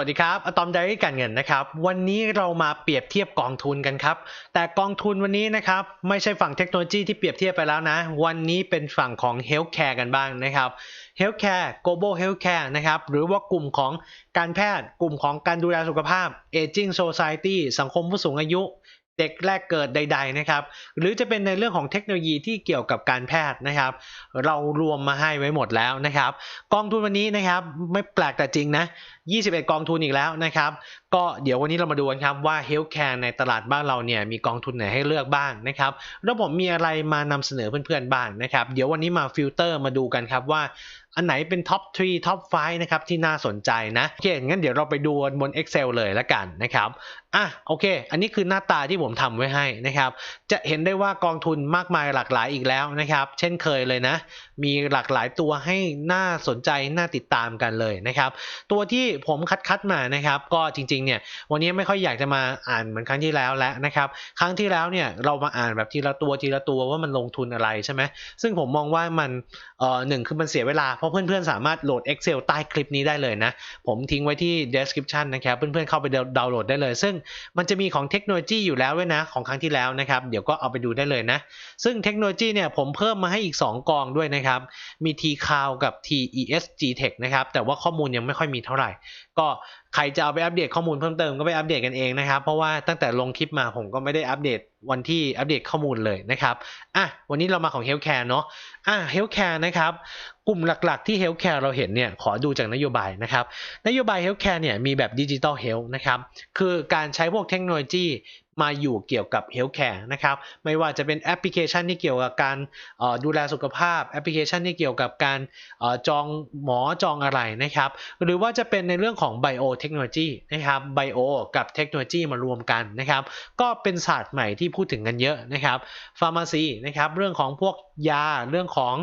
สวัสดีครับ อะตอมไดรี่การเงินนะครับ วันนี้เรามาเปรียบเทียบกองทุนกันครับ แต่กองทุนวันนี้นะครับไม่ใช่ฝั่งเทคโนโลยีที่เปรียบเทียบไปแล้วนะ วันนี้เป็นฝั่งของ Healthcare กันบ้างนะครับ Healthcare Global Healthcare นะครับ หรือว่ากลุ่มของการแพทย์ กลุ่มของการดูแลสุขภาพ Aging Society สังคมผู้สูงอายุเด็กแรกเกิดใด ๆนะครับ หรือจะเป็นในเรื่องของเทคโนโลยีที่เกี่ยวกับการแพทย์นะครับ เรารวมมาให้ไว้หมดแล้วนะครับ กองทุนวันนี้นะครับไม่แปลกแต่จริงนะ21 กองทุนอีกแล้วนะครับ ก็เดี๋ยววันนี้เรามาดูกันครับว่า Healthcare ในตลาดบ้านเราเนี่ยมีกองทุนไหนให้เลือกบ้างนะครับแล้วผมมีอะไรมานำเสนอเพื่อนๆบ้างนะครับ เดี๋ยววันนี้มาฟิลเตอร์มาดูกันครับว่าอันไหนเป็นท็อป3ท็อป5นะครับที่น่าสนใจนะโอเคงั้นเดี๋ยวเราไปดูบน Excel เลยละกันนะครับอะโอเค อันนี้คือหน้าตาที่ผมทำไว้ให้นะครับ จะเห็นได้ว่ากองทุนมากมายหลากหลายอีกแล้วนะครับ เช่นเคยเลยนะ มีหลากหลายตัวให้น่าสนใจน่าติดตามกันเลยนะครับ ตัวที่ผมคัดคัดๆมานะครับ ก็จริงๆเนี่ยวันนี้ไม่ค่อยอยากจะมาอ่านเหมือนครั้งที่แล้วแล้วนะครับ ครั้งที่แล้วเนี่ยเรามาอ่านแบบทีละตัวทีละตัวว่ามันลงทุนอะไรใช่ไหมซึ่งผมมองว่ามัน เอ่อหนึ่งคือมันเสียเวลา เพราะเพื่อนๆ สามารถโหลด Excel ใต้คลิปนี้ได้เลยนะ ผมทิ้งไว้ที่ description นะครับ เพื่อนๆ เข้าไปดาวน์โหลดได้เลย ซึ่งมันจะมีของเทคโนโลยีอยู่แล้วด้วยนะ ของครั้งที่แล้วนะครับ เดี๋ยวก็เอาไปดูได้เลยนะ ซึ่งเทคโนโลยีเนี่ยผมเพิ่มมาให้อีก 2 กองด้วยนะครับ มี T Cloud กับ TESG Tech นะครับ แต่ว่าข้อมูลยังไม่ค่อยมีเท่าไหร่ ก็ใครจะเอาไปอัปเดตข้อมูลเพิ่มเติมก็ไปอัปเดตกันเองนะครับ เพราะว่าตั้งแต่ลงคลิปมาผมก็ไม่ได้อัปเดตวันที่อัปเดตข้อมูลเลยนะครับอะวันนี้เรามาของเฮลท์แคร์เนาะอะเฮลท์แคร์นะครับกลุ่มหลักๆที่เฮลท์แคร์เราเห็นเนี่ยขอดูจากนโยบายนะครับนโยบายเฮลท์แคร์เนี่ยมีแบบดิจิตอลเฮลท์นะครับคือการใช้พวกเทคโนโลยี มาอยู่เกี่ยวกับ Healthcare นะครับไม่ว่าจะเป็นแอปพลิเคชันที่เกี่ยวกับการดูแลสุขภาพแอปพลิเคชันที่เกี่ยวกับการจองหมอจองอะไรนะครับหรือว่าจะเป็นในเรื่องของ Biotechnology นะครับ Bio กับเทคโนโลยีมารวมกันนะครับก็เป็นศาสตร์ใหม่ที่พูดถึงกันเยอะนะครับ Pharmacy นะครับเรื่องของพวกยาเรื่องของ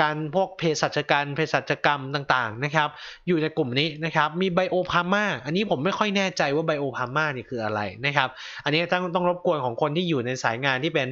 การพวกเภสัชกรรมเภสัชกรรมต่างๆนะครับ อยู่ในกลุ่มนี้นะครับ มีไบโอพาร์มาอันนี้ผมไม่ค่อยแน่ใจว่าไบโอพาร์มานี่คืออะไรนะครับ อันนี้ต้องต้องรบกวนของคนที่อยู่ในสายงานที่เป็น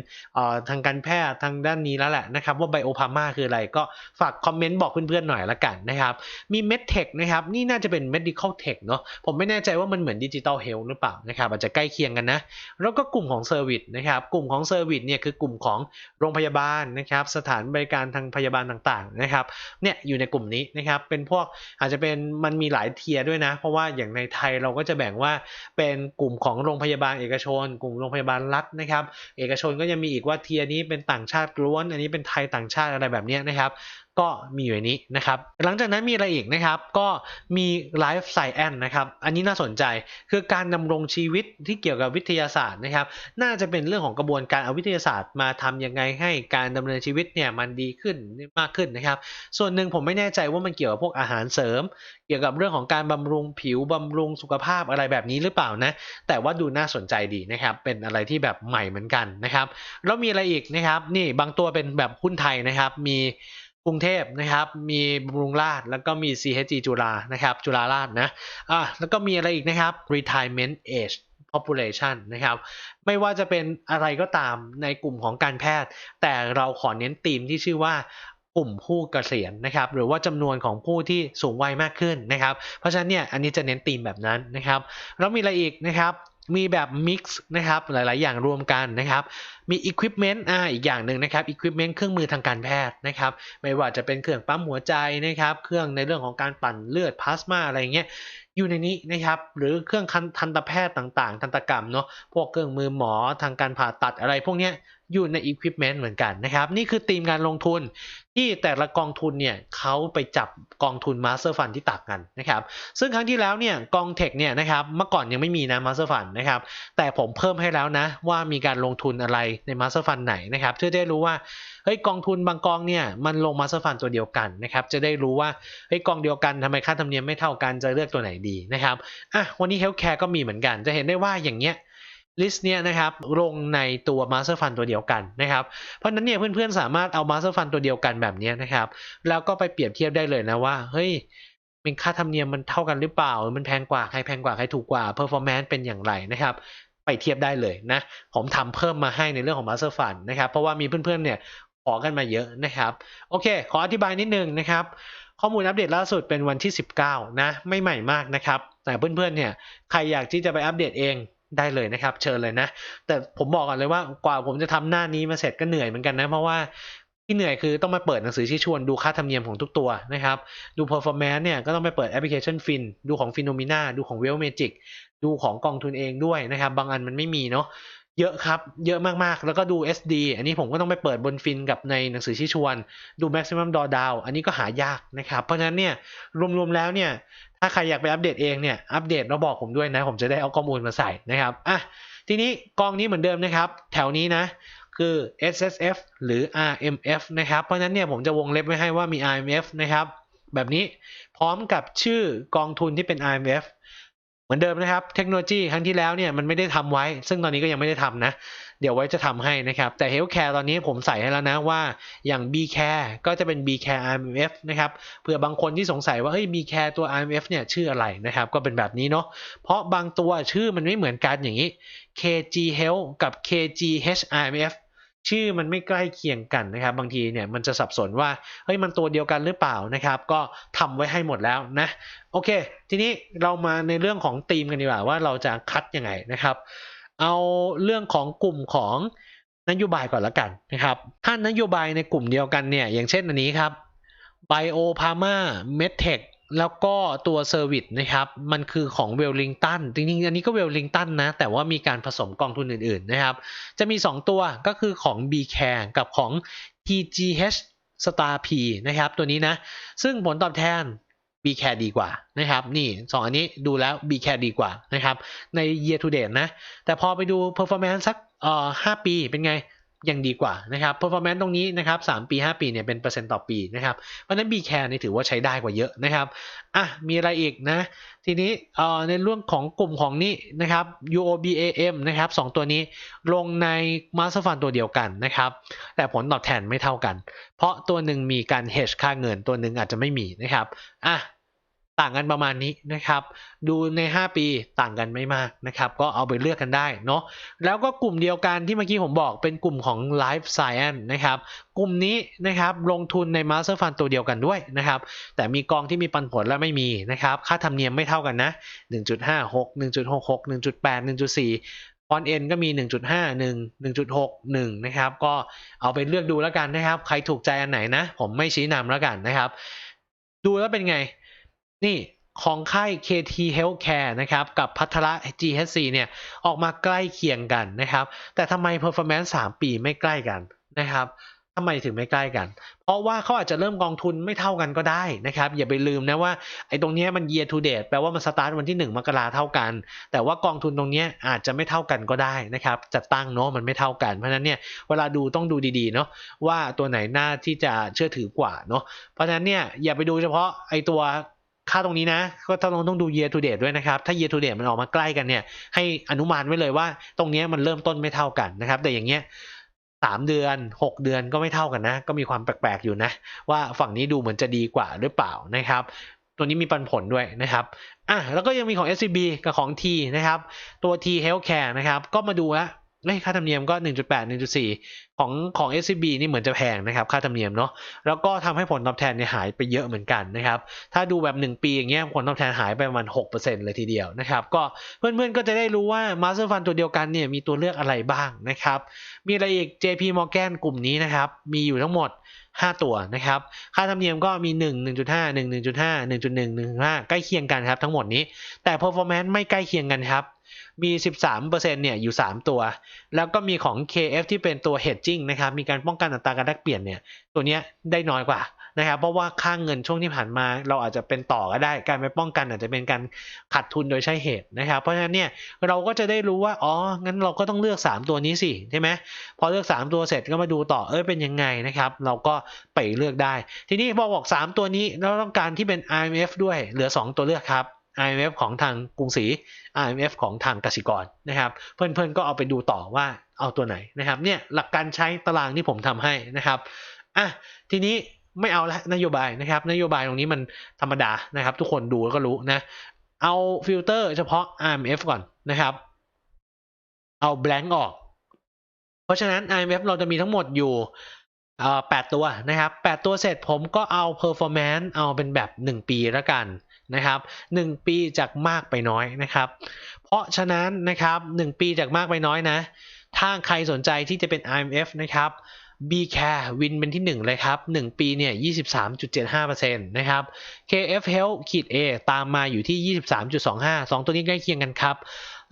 ทางการแพทย์ทางด้านนี้แล้วแหละนะครับ ว่าไบโอพาร์มาคืออะไรก็ฝากคอมเมนต์บอกเพื่อนๆหน่อยละกันนะครับ มี MedTech นะครับนี่น่าจะเป็น Medical Tech เนาะผมไม่แน่ใจว่ามันเหมือน Digital Health หรือเปล่านะครับอาจจะใกล้เคียงกันนะ แล้วก็กลุ่มของ Service นะครับกลุ่มของ Service เนี่ยคือกลุ่มของโรงพยาบาลนะครับสถานบริการทางพยาบาลต่างๆนะครับเนี่ยอยู่ในกลุ่มนี้นะครับเป็นพวกอาจจะเป็นมันมีหลายเทียด้วยนะ เพราะว่าอย่างในไทยเราก็จะแบ่งว่าเป็นกลุ่มของโรงพยาบาลเอกชน กลุ่มโรงพยาบาลรัฐนะครับเอกชนก็จะมีอีกว่าเทียนี้เป็นต่างชาติล้วน อันนี้เป็นไทยต่างชาติอะไรแบบเนี้ยนะครับก็มีอยู่ในนี้นะครับ หลังจากนั้นมีอะไรอีกนะครับ ก็มี Life Science นะครับ อันนี้น่าสนใจคือการดำรงชีวิตที่เกี่ยวกับวิทยาศาสตร์นะครับ น่าจะเป็นเรื่องของกระบวนการเอาวิทยาศาสตร์มาทำยังไงให้การดำเนินชีวิตเนี่ยมันดีขึ้นมากขึ้นนะครับ ส่วนหนึ่งผมไม่แน่ใจว่ามันเกี่ยวกับพวกอาหารเสริม เกี่ยวกับเรื่องของการบำรุงผิวบำรุงสุขภาพอะไรแบบนี้หรือเปล่านะ แต่ว่าดูน่าสนใจดีนะครับ เป็นอะไรที่แบบใหม่เหมือนกันนะครับ แล้วมีอะไรอีกนะครับ นี่บางตัวเป็นแบบหุ้นไทยนะครับ มี กรุงเทพนะครับ มีบำรุงราษฎร์แล้วก็มี CHG จุฬานะครับ จุฬาราษฎร์นะอะแล้วก็มีอะไรอีกนะครับ retirement age population นะครับ ไม่ว่าจะเป็นอะไรก็ตามในกลุ่มของการแพทย์ แต่เราขอเน้นธีมที่ชื่อว่ากลุ่มผู้เกษียณนะครับ หรือว่าจำนวนของผู้ที่สูงวัยมากขึ้นนะครับ เพราะฉะนั้นเนี่ยอันนี้จะเน้นธีมแบบนั้นนะครับ แล้วมีอะไรอีกนะครับ มีแบบ mix นะครับหลาย ๆ อย่างรวมกันนะครับมี equipment อ่าอีกอย่างหนึ่งนะครับ equipment เครื่องมือทางการแพทย์นะครับไม่ว่าจะเป็นเครื่องปั๊มหัวใจนะครับเครื่องในเรื่องของการปั่นเลือดพลาสมาอะไรเงี้ยอยู่ในนี้นะครับหรือเครื่องทันตแพทย์ต่าง ๆ ทันตกรรมเนาะพวกเครื่องมือหมอทางการผ่าตัดอะไรพวกเนี้ย อยู่ใน equipment เหมือนกันนะครับ นี่คือธีมการลงทุนที่แต่ละกองทุนเนี่ยเขาไปจับกองทุน Master Fund ที่ต่างกันนะครับ ซึ่งครั้งที่แล้วเนี่ยกองเทคเนี่ยนะครับเมื่อก่อนยังไม่มีนะ Master Fund นะครับ แต่ผมเพิ่มให้แล้วนะ ว่ามีการลงทุนอะไรใน Master Fund ไหนนะครับเพื่อได้รู้ว่าเฮ้ยกองทุนบางกองเนี่ยมันลง Master Fund ตัวเดียวกันนะครับจะได้รู้ว่าเฮ้ยกองเดียวกันทำไมค่าธรรมเนียมไม่เท่ากันจะเลือกตัวไหนดีนะครับอะวันนี้ Healthcare ก็มีเหมือนกัน จะเห็นได้ว่าอย่างเงี้ย ลิสต์เนี่ยนะครับลงในตัว Master Fund ตัวเดียวกันนะครับเพราะนั้นเนี่ยเพื่อนๆสามารถเอา Master Fund ตัวเดียวกันแบบนี้นะครับแล้วก็ไปเปรียบเทียบได้เลยนะว่าเฮ้ยเป็นค่าธรรมเนียมมันเท่ากันหรือเปล่า มันแพงกว่าใครแพงกว่าใครถูกกว่า performance เป็นอย่างไรนะครับไปเทียบได้เลยนะผมทำเพิ่มมาให้ในเรื่องของ Master Fund นะครับเพราะว่ามีเพื่อนๆเนี่ยขอกันมาเยอะนะครับโอเค ขออธิบายนิดนึงนะครับข้อมูลอัปเดตล่าสุดเป็นวันที่ 19 นะ ไม่ใหม่มากนะครับ แต่เพื่อนๆเนี่ยใครอยากที่จะไปอัปเดตเอง ได้เลยนะครับ เชิญเลยนะ แต่ผมบอกก่อนเลยว่ากว่าผมจะทำหน้านี้มาเสร็จก็เหนื่อยเหมือนกันนะ เพราะว่าที่เหนื่อยคือต้องมาเปิดหนังสือชี้ชวนดูค่าธรรมเนียมของทุกตัวนะครับ ดู performance เนี่ยก็ต้องไปเปิดแอปพลิเคชันฟินดูของ Phenomena ดูของ w e l l Magic ดูของกองทุนเองด้วยนะครับ บางอันมันไม่มีเนาะ เยอะครับ เยอะมากๆ แล้วก็ดู SD อันนี้ผมก็ต้องไปเปิดบนฟินกับในหนังสือชี้ชวน ดู maximum drawdown อันนี้ก็หายากนะครับ เพราะฉะนั้นเนี่ย รวมๆ แล้วเนี่ย ถ้าใครอยากไปอัปเดตเองเนี่ย อัปเดตแล้วบอกผมด้วยนะ ผมจะได้เอาข้อมูลมาใส่นะครับ อะ ทีนี้กองนี้เหมือนเดิมนะครับ แถวนี้นะคือ S S F หรือ R M F นะครับ เพราะฉะนั้นเนี่ยผมจะวงเล็บไว้ให้ว่ามี R M F นะครับ แบบนี้พร้อมกับชื่อกองทุนที่เป็น R M F มือนเดิมนะครับ เทคโนโลยีครั้งที่แล้วเนี่ยมันไม่ได้ทำไว้ ซึ่งตอนนี้ก็ยังไม่ได้ทำนะ เดี๋ยวไว้จะทำให้นะครับ แต่ Healthcare ตอนนี้ผมใส่ให้แล้วนะว่าอย่าง B Care ก็จะเป็น B Care IMF นะครับเผื่อบางคนที่สงสัยว่าเฮ้ย B Care ตัว IMF เนี่ยชื่ออะไรนะครับ ก็เป็นแบบนี้เนาะเพราะบางตัวชื่อมันไม่เหมือนกันอย่างนี้ KG Health กับ KGH IMF ชื่อมันไม่ใกล้เคียงกันนะครับ บางทีเนี่ยมันจะสับสนว่าเฮ้ยมันตัวเดียวกันหรือเปล่านะครับ ก็ทำไว้ให้หมดแล้วนะ โอเค ทีนี้เรามาในเรื่องของธีมกันดีกว่าว่าเราจะคัดยังไงนะครับ เอาเรื่องของกลุ่มของนโยบายก่อนละกันนะครับ ถ้านโยบายในกลุ่มเดียวกันเนี่ย อย่างเช่นอันนี้ครับ Bio Pharma Medtech แล้วก็ตัวเซอร์วิสนะครับ มันคือของเวลลิงตันจริงๆ อันนี้ก็เวลลิงตันนะ แต่ว่ามีการผสมกองทุนอื่นๆนะครับ จะมี 2 ตัวก็คือของ B Care กับของ TGH Star P นะครับ ตัวนี้นะ ซึ่งผลตอบแทน B Care ดีกว่านะครับนี่ 2 อันนี้ดูแล้ว B Care ดีกว่านะครับใน year to date นะ แต่พอไปดู performance สักเอ่อ5ปีเป็นไงยังดีกว่านะครับ performance ตรงนี้นะครับ3ปี 5 ปีเนี่ยเป็นเปอร์เซ็นต์ต่อปีนะครับ เพราะนั้น B Care นี่ถือว่าใช้ได้กว่าเยอะนะครับอะมีอะไรอีกนะ ทีนี้เอ่อในเรื่องของกลุ่มของนี้นะครับ UOBAM นะครับสองตัวนี้ลงใน Master Fund ตัวเดียวกันนะครับ แต่ผลตอบแทนไม่เท่ากัน เพราะตัวหนึ่งมีการ hedge ค่าเงินตัวหนึ่งอาจจะไม่มีนะครับอะ ต่างกันประมาณนี้นะครับ ดูใน 5 ปีต่างกันไม่มากนะครับ ก็เอาไปเลือกกันได้เนาะแล้วก็กลุ่มเดียวกันที่เมื่อกี้ผมบอกเป็นกลุ่มของ Life Science นะครับ กลุ่มนี้นะครับลงทุนใน Master Fund ตัวเดียวกันด้วยนะครับ แต่มีกองที่มีปันผลและไม่มีนะครับ ค่าธรรมเนียมไม่เท่ากันนะ 1.56 1.66 1.8 1.4ฟอนต์เอ็นก็มี 1.51 1.61 นะครับ ก็เอาไปเลือกดูแล้วกันนะครับ ใครถูกใจอันไหนนะ ผมไม่ชี้นำแล้วกันนะครับ ดูแล้วเป็นไง นี่ของค่าย KT Healthcare นะครับกับพัทระ GHC เนี่ยออกมาใกล้เคียงกันนะครับ แต่ทำไม performance 3 ปีไม่ใกล้กันนะครับทำไมถึงไม่ใกล้กัน เพราะว่าเขาอาจจะเริ่มกองทุนไม่เท่ากันก็ได้นะครับ อย่าไปลืมนะว่าไอ้ตรงนี้มัน year to date แปลว่ามัน start วันที่ 1 มกราเท่ากัน แต่ว่ากองทุนตรงนี้อาจจะไม่เท่ากันก็ได้นะครับ จัดตั้งเนาะมันไม่เท่ากัน เพราะนั้นเนี่ยเวลาดูต้องดูดีๆเนาะว่าตัวไหนน่าที่จะเชื่อถือกว่าเนาะ เพราะฉะนั้นเนี่ยอย่าไปดูเฉพาะไอ้ตัว ค่าตรงนี้นะ ก็ต้องต้องดู year to date ด้วยนะครับ ถ้า year to date มันออกมาใกล้กันเนี่ย ให้อนุมานไว้เลยว่า ตรงนี้มันเริ่มต้นไม่เท่ากันนะครับ แต่อย่างเงี้ยสามเดือนหกเดือนก็ไม่เท่ากันนะ ก็มีความแปลกๆอยู่นะ ว่าฝั่งนี้ดูเหมือนจะดีกว่าหรือเปล่านะครับ ตัวนี้มีปันผลด้วยนะครับอะแล้วก็ยังมีของ SCB กับของ T นะครับ ตัว T Healthcare นะครับ ก็มาดูแล้ว เอ้ยค่าธรรมเนียมก็ 1.8 1.4 ของของ SCB นี่เหมือนจะแพงนะครับ ค่าธรรมเนียมเนาะแล้วก็ทำให้ผลตอบแทนเนี่ยหายไปเยอะเหมือนกันนะครับ ถ้าดูแบบ 1 ปีอย่างเงี้ยผลตอบแทนหายไปประมาณ 6%เลยทีเดียวนะครับ ก็เพื่อนๆก็จะได้รู้ว่า Master Fund ตัวเดียวกันเนี่ยมีตัวเลือกอะไรบ้างนะครับ มีอะไรอีก JP Morgan กลุ่มนี้นะครับ มีอยู่ทั้งหมด 5 ตัวนะครับ ค่าธรรมเนียมก็มี 1 1.5 1 1.5 1.1 1.5 ใกล้เคียงกันครับทั้งหมดนี้ แต่ performance ไม่ใกล้เคียงกันครับ มี 13%เนี่ยอยู่ 3 ตัว แล้วก็มีของ KF ที่เป็นตัว hedging นะครับ มีการป้องกันอัตราการแลกเปลี่ยนเนี่ย ตัวเนี้ยได้น้อยกว่านะครับ เพราะว่าค่างเงินช่วงที่ผ่านมาเราอาจจะเป็นต่อก็ได้ การไปป้องกันอาจจะเป็นการขาดทุนโดยใช่เหตุนะครับ เพราะฉะนั้นเนี่ยเราก็จะได้รู้ว่า อ๋อ งั้นเราก็ต้องเลือก 3 ตัวนี้สิใช่ไหมพอเลือก 3 ตัวเสร็จก็มาดูต่อ เออเป็นยังไงนะครับ เราก็ไปเลือกได้ ทีนี้พอบอก 3 ตัวนี้เราต้องการที่เป็น IMF ด้วย เหลือ 2 ตัวเลือกครับ IMF ของทางกรุงศรี IMF ของทางกสิกรนะครับ เพื่อนๆก็เอาไปดูต่อว่าเอาตัวไหนนะครับ เนี่ยหลักการใช้ตารางที่ผมทำให้นะครับอะทีนี้ไม่เอาละนโยบายนะครับ นโยบายตรงนี้มันธรรมดานะครับ ทุกคนดูแล้วก็รู้นะ เอาฟิลเตอร์เฉพาะ IMF ก่อนนะครับ เอา blank ออก เพราะฉะนั้น IMF เราจะมีทั้งหมดอยู่เอ่อแปดตัวนะครับแปดตัวเสร็จผมก็เอา performance เอาเป็นแบบ 1 ปีแล้วกัน นะครับ 1 ปีจากมากไปน้อยนะครับ เพราะฉะนั้นนะครับ 1 ปีจากมากไปน้อยนะ ถ้าใครสนใจที่จะเป็น IMF นะครับ B care win เป็นที่ 1 เลยครับ 1 ปีเนี่ย 23.75%นะครับ KF Health ขีด A ตามมาอยู่ที่ 23.25 2 ตัวนี้ใกล้เคียงกันครับ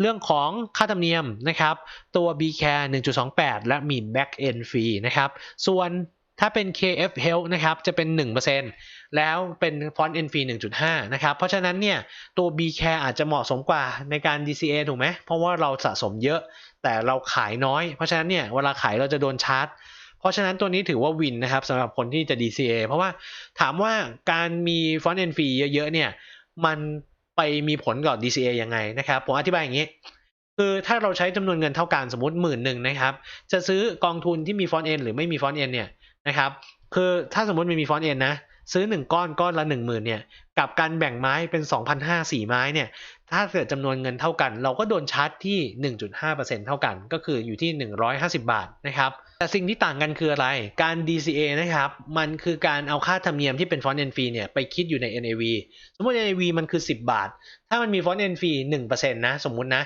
เรื่องของค่าธรรมเนียมนะครับ ตัว B care 1.28 และมี back end fee นะครับ ส่วนถ้าเป็น KF Health นะครับ จะเป็น 1% แล้วเป็น front end fee 1.5 นะครับ เพราะฉะนั้นเนี่ยตัว B care อาจจะเหมาะสมกว่าในการ DCA ถูกไหม เพราะว่าเราสะสมเยอะแต่เราขายน้อย เพราะฉะนั้นเนี่ยเวลาขายเราจะโดนชาร์จ เพราะฉะนั้นตัวนี้ถือว่าวินนะครับสำหรับคนที่จะ DCA เพราะว่าถามว่าการมี front end fee เยอะๆเนี่ยมันไปมีผลกับ DCA ยังไงนะครับ ผมอธิบายอย่างนี้คือถ้าเราใช้จำนวนเงินเท่ากันสมมติหมื่นหนึ่งนะครับ จะซื้อกองทุนที่มีฟอนต์เอ็นหรือไม่มีฟอนต์เอ็นเนี่ยนะครับ คือถ้าสมมติมันมีฟอนต์เอ็นนะ ซื้อ 1 ก้อนก้อนละ 1 0,000เนี่ยกับการแบ่งไม้เป็น2,500สี่ไม้เนี่ยถ้าเกิดจำนวนเงินเท่ากัน เราก็โดนชาร์จที่ 1.5%เท่ากัน ก็คืออยู่ที่ 150 บาทนะครับแต่สิ่งที่ต่างกันคืออะไร การ DCA นะครับ มันคือการเอาค่าธรรมเนียมที่เป็น front end fee เนี่ยไปคิดอยู่ใน NAV สมมติ NAV มันคือ 10 บาท ถ้ามันมี front end fee 1%นะสมมุตินะ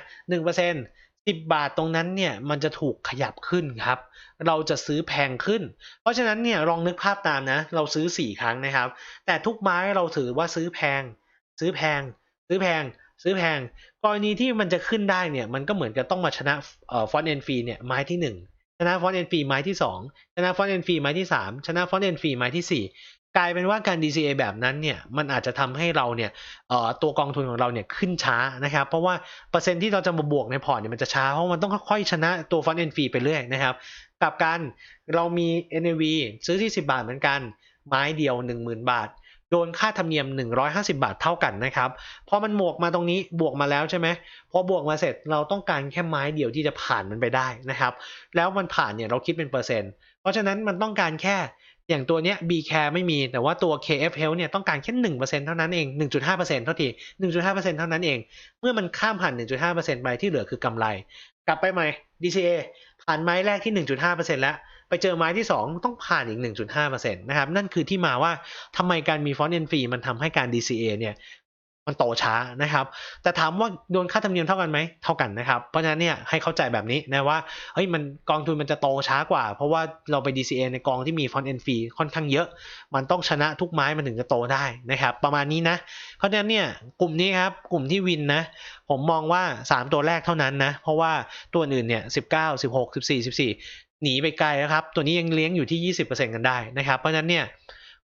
1% 10 บาทตรงนั้นเนี่ยมันจะถูกขยับขึ้นครับ เราจะซื้อแพงขึ้น เพราะฉะนั้นเนี่ยลองนึกภาพตามนะ เราซื้อ 4 ครั้งนะครับ แต่ทุกไม้เราถือว่าซื้อแพง ซื้อแพง ซื้อแพง ซื้อแพง กรณีที่มันจะขึ้นได้เนี่ยมันก็เหมือนกับต้องมาชนะฟอนต์เอ็นฟีเนี่ยไม้ที่ 1 ชนะฟอนต์เอ็นฟีไม้ที่ 2 ชนะฟอนต์เอ็นฟีไม้ที่ 3 ชนะฟอนต์เอ็นฟีไม้ที่ 4 กลายเป็นว่าการ DCA แบบนั้นเนี่ยมันอาจจะทำให้เราเนี่ยตัวกองทุนของเราเนี่ยขึ้นช้านะครับ เพราะว่าเปอร์เซ็นต์ที่เราจะมาบวกในพอร์ตเนี่ยมันจะช้า เพราะมันต้องค่อยๆชนะตัวฟอนเอ็นฟรีไปเรื่อยนะครับกลับกันเรามี NAV ซื้อที่ 10 บาทเหมือนกัน ไม้เดียว 10,000 บาท โดนค่าธรรมเนียม 150 บาทเท่ากันนะครับพอมันบวกมาตรงนี้บวกมาแล้วใช่ไหมพอบวกมาเสร็จเราต้องการแค่ไม้เดียวที่จะผ่านมันไปได้นะครับ แล้วมันผ่านเนี่ยเราคิดเป็นเปอร์เซ็นต์เพราะฉะนั้นมันต้องการแค่ อย่างตัวเนี้ย B care ไม่มีแต่ว่าตัว KF Health เนี่ยต้องการแค่หนึ่งเซ็นเท่านั้นเอง1.5%เปอร์เซ็นเท่าที1.5%เปอร์เซ็นเท่านั้นเอง เมื่อมันข้ามผ่าน1.5%ไปที่เหลือคือกำไร กลับไปใหม่ DCA ผ่านไม้แรกที่1.5%แล้วไปเจอไม้ที่2ต้องผ่านอีก1.5%นะครับนั่นคือที่มาว่าทำไมการมีฟอนต์เอ็นฟรีมันทำให้การ DCA เนี่ย มันโตช้านะครับ แต่ถามว่าโดนค่าธรรมเนียมเท่ากันไหมเท่ากันนะครับ เพราะฉะนั้นเนี่ยให้เข้าใจแบบนี้นะว่าเฮ้ยมันกองทุนมันจะโตช้ากว่า เพราะว่าเราไป DCA ในกองที่มีฟอนต์เอ็นฟรีค่อนข้างเยอะ มันต้องชนะทุกไม้มันถึงจะโตได้นะครับ ประมาณนี้นะ เพราะฉะนั้นเนี่ยกลุ่มนี้ครับกลุ่มที่วินนะ ผมมองว่า 3 ตัวแรกเท่านั้นนะ เพราะว่าตัวอื่นเนี่ย19 16 14 14หนีไปไกลแล้วครับ ตัวนี้ยังเลี้ยงอยู่ที่20%กันได้นะครับ เพราะฉะนั้นเนี่ย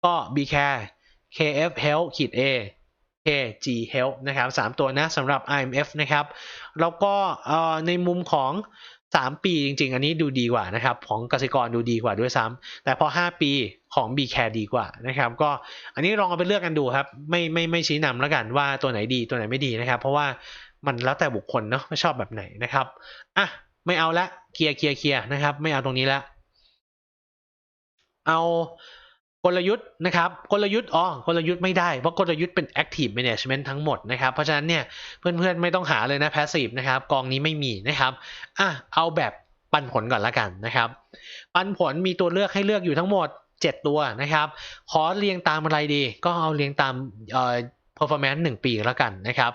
ก็ B care KF Health ขีด A KG Health นะครับ3ตัวนะสำหรับ IMF นะครับ แล้วก็ในมุมของ 3 ปีจริง ๆ อันนี้ดูดีกว่านะครับ ของกสิกรดูดีกว่าด้วยซ้ำแต่พอ 5 ปีของ B Care ดีกว่านะครับ ก็อันนี้ลองเอาไปเลือกกันดูครับ ไม่ไม่ไม่ชี้นำแล้วกันว่าตัวไหนดีตัวไหนไม่ดีนะครับ เพราะว่ามันแล้วแต่บุคคลเนาะไม่ชอบแบบไหนนะครับอะไม่เอาละเคลียร์เคลียร์เคลียร์นะครับ ไม่เอาตรงนี้ละเอา กลยุทธ์นะครับกลยุทธ์อ๋อกลยุทธ์ไม่ได้ เพราะกลยุทธ์เป็น active management ทั้งหมดนะครับ เพราะฉะนั้นเนี่ยเพื่อนๆไม่ต้องหาเลยนะ passive นะครับกองนี้ไม่มีนะครับอะเอาแบบปันผลก่อนละกันนะครับปันผลมีตัวเลือกให้เลือกอยู่ทั้งหมด 7 ตัวนะครับขอเรียงตามอะไรดี ก็เอาเรียงตามเอ่อ performance 1 ปีละกันนะครับ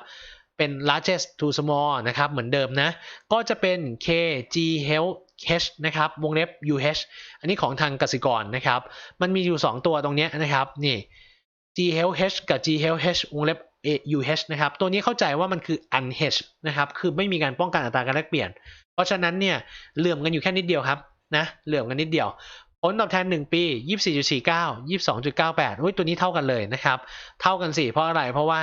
เป็น largest to small นะครับ เหมือนเดิมนะ ก็จะเป็น KG Health H นะครับ วงเล็บ UH อันนี้ของทางกสิกรนะครับ มันมีอยู่ 2 ตัวตรงนี้นะครับ นี่ G Health H กับ G Health H วงเล็บ UH นะครับ ตัวนี้เข้าใจว่ามันคือ unhedged นะครับ คือไม่มีการป้องกันอัตราการแลกเปลี่ยน เพราะฉะนั้นเนี่ยเหลื่อมกันอยู่แค่นิดเดียวครับนะเหลื่อมกันนิดเดียวผลตอบแทน 1 ปี 24.49 22.98อุ้ยตัวนี้เท่ากันเลยนะครับ เท่ากันสิเพราะอะไรเพราะว่า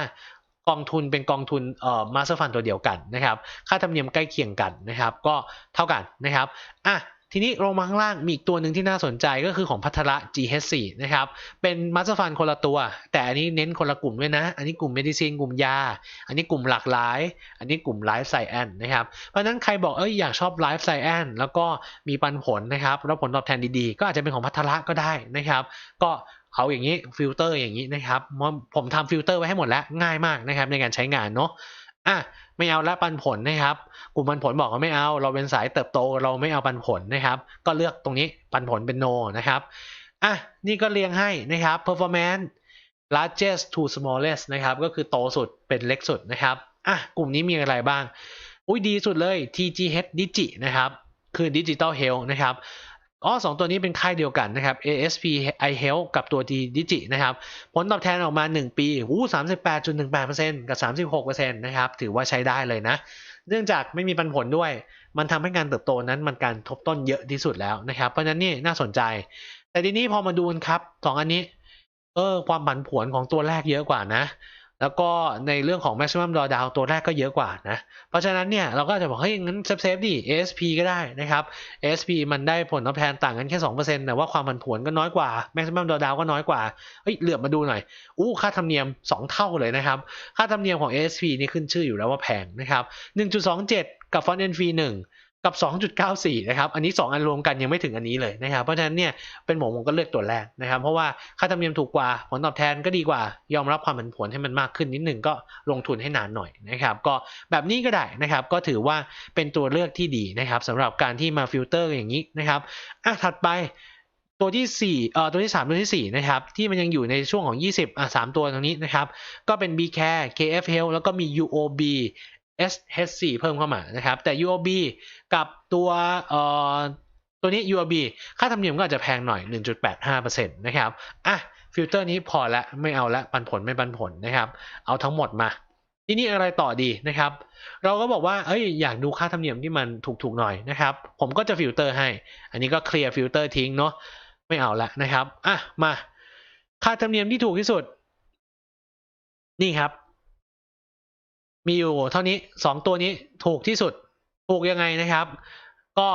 กองทุนเป็นกองทุนเอ่อมาสเตอร์ฟันตัวเดียวกันนะครับ ค่าธรรมเนียมใกล้เคียงกันนะครับ ก็เท่ากันนะครับอะทีนี้ลงมาข้างล่างมีอีกตัวหนึ่งที่น่าสนใจก็คือของพัทระ GH4 นะครับ เป็นมาสเตอร์ฟันคนละตัว แต่อันนี้เน้นคนละกลุ่มด้วยนะ อันนี้กลุ่มเมดิซินกลุ่มยา อันนี้กลุ่มหลากหลาย อันนี้กลุ่มไลฟ์ไซแอนนะครับ เพราะฉะนั้นใครบอกเอ้ยอยากชอบไลฟ์ไซแอนแล้วก็มีปันผลนะครับ แล้วผลตอบแทนดีๆ ก็อาจจะเป็นของพัทระก็ได้นะครับ ก็ เอาอย่างนี้ฟิลเตอร์อย่างนี้นะครับผมทำฟิลเตอร์ไว้ให้หมดแล้วง่ายมากนะครับในการใช้งานเนาะอะไม่เอาละปันผลนะครับ กลุ่มปันผลบอกว่าไม่เอา เราเป็นสายเติบโตเราไม่เอาปันผลนะครับ ก็เลือกตรงนี้ปันผลเป็น no นะครับอะนี่ก็เรียงให้นะครับ performance largest to smallest นะครับ ก็คือโตสุดเป็นเล็กสุดนะครับอะกลุ่มนี้มีอะไรบ้าง อุ้ยดีสุดเลย TGH Digi นะครับ คือ Digital Health นะครับ อ๋อสองตัวนี้เป็นค่ายเดียวกันนะครับ ASP iHealth กับตัว D Digi นะครับ ผลตอบแทนออกมา 1 ปีอู้38.18%กับ 36%นะครับ ถือว่าใช้ได้เลยนะ เนื่องจากไม่มีปันผลด้วย มันทำให้การเติบโตนั้นมันการทบต้นเยอะที่สุดแล้วนะครับ เพราะฉะนั้นนี่น่าสนใจ แต่ทีนี้พอมาดูกันครับสองอันนี้ เออ ความผันผวนของตัวแรกเยอะกว่านะ แล้วก็ในเรื่องของ maximum drawdown ตัวแรกก็เยอะกว่านะ เพราะฉะนั้นเนี่ยเราก็จะบอกเฮ้ยงั้นเซฟเซฟดิ ASP ก็ได้นะครับ ASP มันได้ผลตอบแทนต่างกันแค่ 2%แต่ว่าความผันผวนก็น้อยกว่า maximum drawdown ก็น้อยกว่า เฮ้ยเหลือบมาดูหน่อย อู้ค่าธรรมเนียม 2 เท่าเลยนะครับ ค่าธรรมเนียมของ ASP นี่ขึ้นชื่ออยู่แล้วว่าแพงนะครับ 1.27 กับ front end fee 1 กับ 2.94 นะครับ อันนี้ 2 อันรวมกันยังไม่ถึงอันนี้เลยนะครับ เพราะฉะนั้นเนี่ยเป็นผมผมก็เลือกตัวแรกนะครับ เพราะว่าค่าธรรมเนียมถูกกว่า ผลตอบแทนก็ดีกว่า ยอมรับความผันผวนให้มันมากขึ้นนิดหนึ่งก็ลงทุนให้นานหน่อยนะครับ ก็แบบนี้ก็ได้นะครับ ก็ถือว่าเป็นตัวเลือกที่ดีนะครับสำหรับการที่มาฟิลเตอร์อย่างนี้นะครับอะถัดไปตัวที่4เอ่อตัวที่ 3 ตัวที่ 4 นะครับ ที่มันยังอยู่ในช่วงของ 20 อะ 3 ตัวตรงนี้นะครับ ก็เป็น B Care KF Health แล้วก็มี UOB SH4 เพิ่มเข้ามานะครับ แต่ UOB กับตัวเอ่อตัวนี้ UOB ค่าธรรมเนียมก็อาจจะแพงหน่อย 1.85%นะครับอะฟิลเตอร์นี้พอละไม่เอาละปันผลไม่ปันผลนะครับ เอาทั้งหมดมา ทีนี้อะไรต่อดีนะครับ เราก็บอกว่าเอ้ยอยากดูค่าธรรมเนียมที่มันถูกๆหน่อยนะครับ ผมก็จะฟิลเตอร์ให้ อันนี้ก็เคลียร์ฟิลเตอร์ทิ้งเนาะไม่เอาละนะครับอะมา ค่าธรรมเนียมที่ถูกที่สุด นี่ครับ มีอยู่เท่านี้สองตัวนี้ถูกที่สุดถูกยังไงนะครับ ก็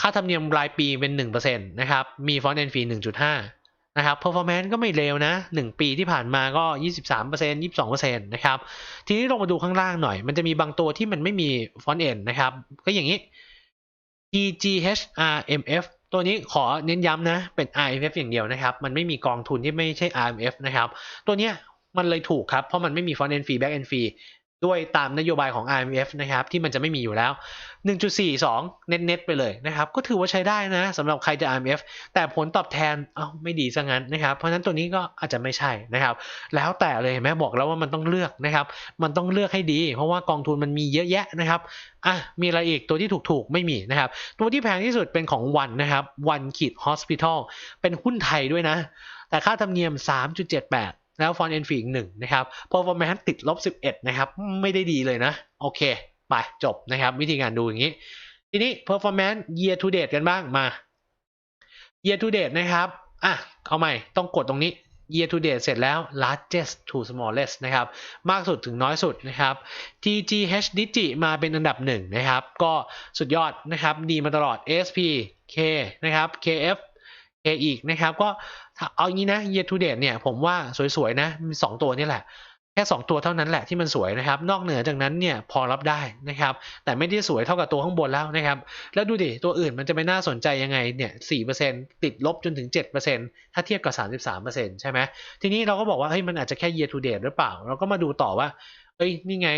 ค่าธรรมเนียมรายปีเป็นหนึ่งเปอร์เซ็นตนะครับ มีฟอนต์แอนฟีหนึ่งจุดห้านะครับ performance ก็ไม่เลวนะหนึ่งปีที่ผ่านมาก็ยี่สิบสามเปอร์เซ็นยี่สิบสองเปอร์เซ็นต์นะครับ ทีนี้ลงมาดูข้างล่างหน่อย มันจะมีบางตัวที่มันไม่มีฟอนต์เอนนะครับ ก็อย่างนี้ EGHRMF ตัวนี้ขอเน้นย้ำนะ เป็น RMF อย่างเดียวนะครับ มันไม่มีกองทุนที่ไม่ใช่ RMF นะครับ ตัวเนี้ยมันเลยถูกครับ เพราะมันไม่มี front end fee back end fee ด้วยตามนโยบายของ IMF นะครับ ที่มันจะไม่มีอยู่แล้ว 1.42 เน็ตๆไปเลยนะครับ ก็ถือว่าใช้ได้นะสำหรับใครจะ IMF แต่ผลตอบแทนเอ้าไม่ดีซะงั้นนะครับ เพราะฉะนั้นตัวนี้ก็อาจจะไม่ใช่นะครับ แล้วแต่เลยแม่บอกแล้วว่ามันต้องเลือกนะครับ มันต้องเลือกให้ดี เพราะว่ากองทุนมันมีเยอะแยะนะครับอะมีอะไรอีกตัวที่ถูกๆ ไม่มีนะครับ ตัวที่แพงที่สุดเป็นของวันนะครับวันขีด hospital เป็นหุ้นไทยด้วยนะ แต่ค่าธรรมเนียม 3.78 แล้วฟอนต์เอ็นฟีอีกหนึ่งนะครับ performance ติดลบ 11 นะครับ ไม่ได้ดีเลยนะ โอเค ไปจบนะครับ วิธีการดูอย่างนี้ ทีนี้ performance year to date กันบ้างมา year to date นะครับอะเอาใหม่ต้องกดตรงนี้ year to date เสร็จแล้ว largest to smallest นะครับ มากสุดถึงน้อยสุดนะครับ TGH Digi มาเป็นอันดับหนึ่งนะครับ ก็สุดยอดนะครับ ดีมาตลอด ASP K นะครับ KF K อีกนะครับ ก็ เอางี้นะ year to date เนี่ยผมว่าสวยๆนะมี2ตัวนี่แหละ แค่ 2 ตัวเท่านั้นแหละที่มันสวยนะครับ นอกเหนือจากนั้นเนี่ยพอรับได้นะครับ แต่ไม่ได้สวยเท่ากับตัวข้างบนแล้วนะครับ แล้วดูดิตัวอื่นมันจะไปน่าสนใจยังไงเนี่ย4%ติดลบจนถึง7%ถ้าเทียบกับ33%ใช่ไหมทีนี้เราก็บอกว่าเฮ้ยมันอาจจะแค่ year to date หรือเปล่า เราก็มาดูต่อว่าเอ้ยนี่ไง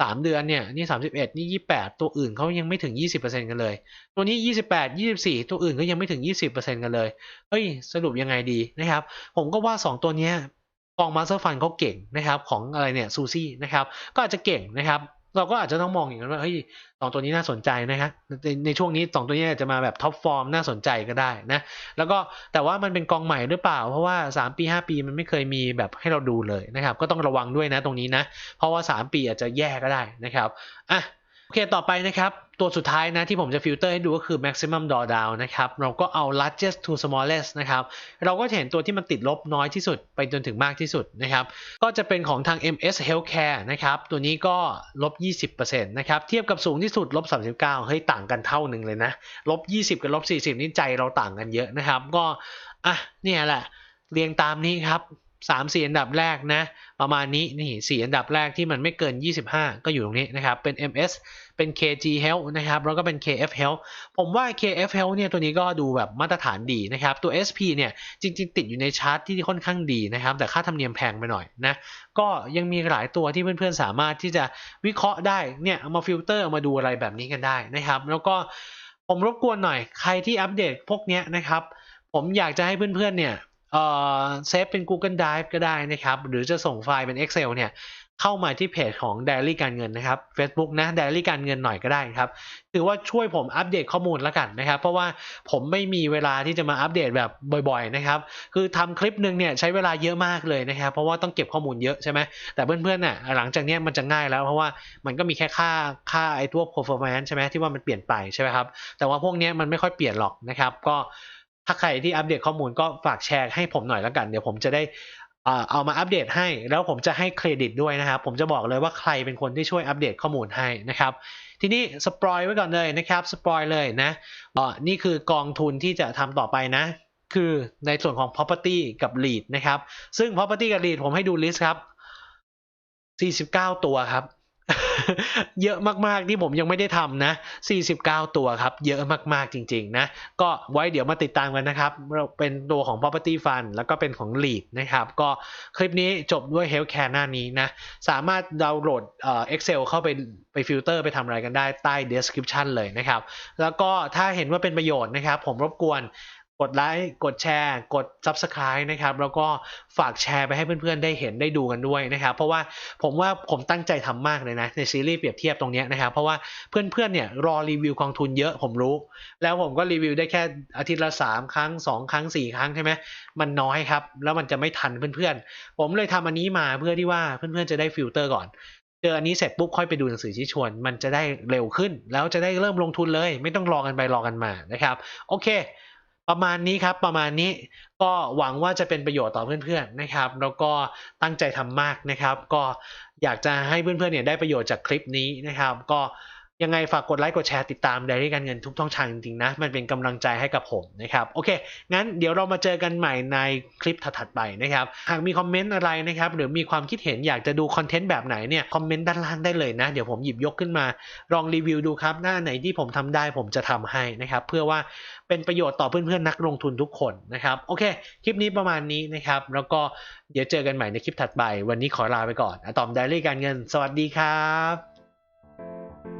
3เดือนเนี่ยนี่31นี่28ตัวอื่นเขายังไม่ถึง20%กันเลย ตัวนี้28 24ตัวอื่นก็ยังไม่ถึง20%กันเลยเฮ้ยสรุปยังไงดีนะครับ ผมก็ว่า2ตัวเนี้ยกองมาสเตอร์ฟันเขาเก่งนะครับของอะไรเนี่ยซูซี่นะครับก็อาจจะเก่งนะครับ เราก็อาจจะต้องมองอย่างนั้นว่าเฮ้ยสองตัวนี้น่าสนใจนะครับในในช่วงนี้สองตัวนี้อาจจะมาแบบท็อปฟอร์มน่าสนใจก็ได้นะแล้วก็แต่ว่ามันเป็นกองใหม่หรือเปล่า เพราะว่า 3 ปี 5 ปีมันไม่เคยมีแบบให้เราดูเลยนะครับ ก็ต้องระวังด้วยนะตรงนี้นะ เพราะว่า 3 ปีอาจจะแย่ก็ได้นะครับอะ โอเค ต่อไปนะครับ ตัวสุดท้ายนะที่ผมจะฟิลเตอร์ให้ดูก็คือ maximum drawdown นะครับ เราก็เอา largest to smallest นะครับ เราก็จะเห็นตัวที่มันติดลบน้อยที่สุดไปจนถึงมากที่สุดนะครับ ก็จะเป็นของทาง MS Healthcare นะครับ ตัวนี้ก็ลบ 20%นะครับ เทียบกับสูงที่สุดลบ 39 เฮ้ย ต่างกันเท่าหนึ่งเลยนะ ลบ 20 กับลบ 40 นี่ใจเราต่างกันเยอะนะครับ ก็ อะ เนี่ยแหละ เรียงตามนี้ครับ สามสีอันดับแรกนะ ประมาณนี้นี่สีอันดับแรกที่มันไม่เกิน 25 ก็อยู่ตรงนี้นะครับ เป็น MS เป็น KG Health นะครับ แล้วก็เป็น KF Health ผมว่า KF Health เนี่ยตัวนี้ก็ดูแบบมาตรฐานดีนะครับ ตัว SP เนี่ยจริง ๆ ติดอยู่ในชาร์ตที่ค่อนข้างดีนะครับ แต่ค่าธรรมเนียมแพงไปหน่อยนะ ก็ยังมีหลายตัวที่เพื่อนๆ สามารถที่จะวิเคราะห์ได้เนี่ยเอามาฟิลเตอร์เอามาดูอะไรแบบนี้กันได้นะครับ แล้วก็ผมรบกวนหน่อยใครที่อัปเดตพวกนี้นะครับผมอยากจะให้เพื่อนๆเนี่ย เซฟเป็น Google Drive ก็ได้นะครับ หรือจะส่งไฟล์เป็น Excel เนี่ยเข้ามาที่เพจของ Diary การเงินนะครับ Facebook นะ Diary การเงินหน่อยก็ได้ครับ ถือว่าช่วยผมอัปเดตข้อมูลล้วกันนะครับ เพราะว่าผมไม่มีเวลาที่จะมาอัปเดตแบบบ่อยๆนะครับ คือทำคลิปหนึ่งเนี่ยใช้เวลาเยอะมากเลยนะครับ เพราะว่าต้องเก็บข้อมูลเยอะใช่ไหม แต่เพื่อนๆน่ะหลังจากนี้มันจะง่ายแล้ว เพราะว่ามันก็มีแค่ค่าค่าไอ้ตัว performance ใช่ไหมที่ว่ามันเปลี่ยนไปใช่ไหมครับ แต่ว่าพวกนี้มันไม่ค่อยเปลี่ยนหรอกนะครับ ก็ ถ้าใครที่อัปเดตข้อมูลก็ฝากแชร์ให้ผมหน่อยแล้วกัน เดี๋ยวผมจะได้เอามาอัปเดตให้ แล้วผมจะให้เครดิตด้วยนะครับ ผมจะบอกเลยว่าใครเป็นคนที่ช่วยอัปเดตข้อมูลให้นะครับ ทีนี้สปอยไว้ก่อนเลยนะครับสปอยเลยนะอ่อนี่คือกองทุนที่จะทำต่อไปนะ คือในส่วนของ property กับ lead นะครับ ซึ่ง property กับ lead ผมให้ดู list ครับ 49 ตัวครับ เยอะมากๆที่ผมยังไม่ได้ทำนะ 49 ตัวครับ เยอะมากๆจริงๆนะ ก็ไว้เดี๋ยวมาติดตามกันนะครับเราเป็นตัวของ property fund แล้วก็เป็นของ lead นะครับ ก็คลิปนี้จบด้วย healthcare หน้านี้นะ สามารถดาวน์โหลดเอ่อ Excel เข้าไปไปฟิลเตอร์ไปทำอะไรกันได้ใต้ description เลยนะครับ แล้วก็ถ้าเห็นว่าเป็นประโยชน์นะครับ ผมรบกวน กดไลค์กดแชร์ กด subscribe นะครับ แล้วก็ฝากแชร์ไปให้เพื่อนๆ ได้เห็นได้ดูกันด้วยนะครับ เพราะว่าผมว่าผมตั้งใจทำมากเลยนะ ในซีรีส์เปรียบเทียบตรงนี้นะครับ เพราะว่าเพื่อนๆ เนี่ยรอรีวิวกองทุนเยอะผมรู้ แล้วผมก็รีวิวได้แค่อาทิตย์ละ 3 ครั้ง 2 ครั้ง 4 ครั้งใช่ไหมมันน้อยครับ แล้วมันจะไม่ทันเพื่อนๆ ผมเลยทำอันนี้มาเพื่อที่ว่าเพื่อนๆ จะได้ฟิลเตอร์ก่อนเจออันนี้เสร็จปุ๊บค่อยไปดูหนังสือชี้ชวน มันจะได้เร็วขึ้น แล้วจะได้เริ่มลงทุนเลย ไม่ต้องรอกันไปรอกันมานะครับ โอเค ประมาณนี้ครับประมาณนี้ก็หวังว่าจะเป็นประโยชน์ต่อเพื่อนๆนะครับ แล้วก็ตั้งใจทำมากนะครับ ก็อยากจะให้เพื่อนๆเนี่ยได้ประโยชน์จากคลิปนี้นะครับ ก็ ยังไงฝากกดไลค์กดแชร์ติดตามไดรี่การเงินทุกช่องทางจริงๆนะ มันเป็นกำลังใจให้กับผมนะครับ โอเค งั้นเดี๋ยวเรามาเจอกันใหม่ในคลิปถัดๆไปนะครับ หากมีคอมเมนต์อะไรนะครับ หรือมีความคิดเห็นอยากจะดูคอนเทนต์แบบไหนเนี่ย คอมเมนต์ด้านล่างได้เลยนะ เดี๋ยวผมหยิบยกขึ้นมาลองรีวิวดูครับ หน้าไหนที่ผมทำได้ผมจะทำให้นะครับ เพื่อว่าเป็นประโยชน์ต่อเพื่อนๆนักลงทุนทุกคนนะครับ โอเค คลิปนี้ประมาณนี้นะครับ แล้วก็เดี๋ยวเจอกันใหม่ในคลิปถัดไป วันนี้ขอลาไปก่อนอะตอมไดรี่การเงิน สวัสดีครับ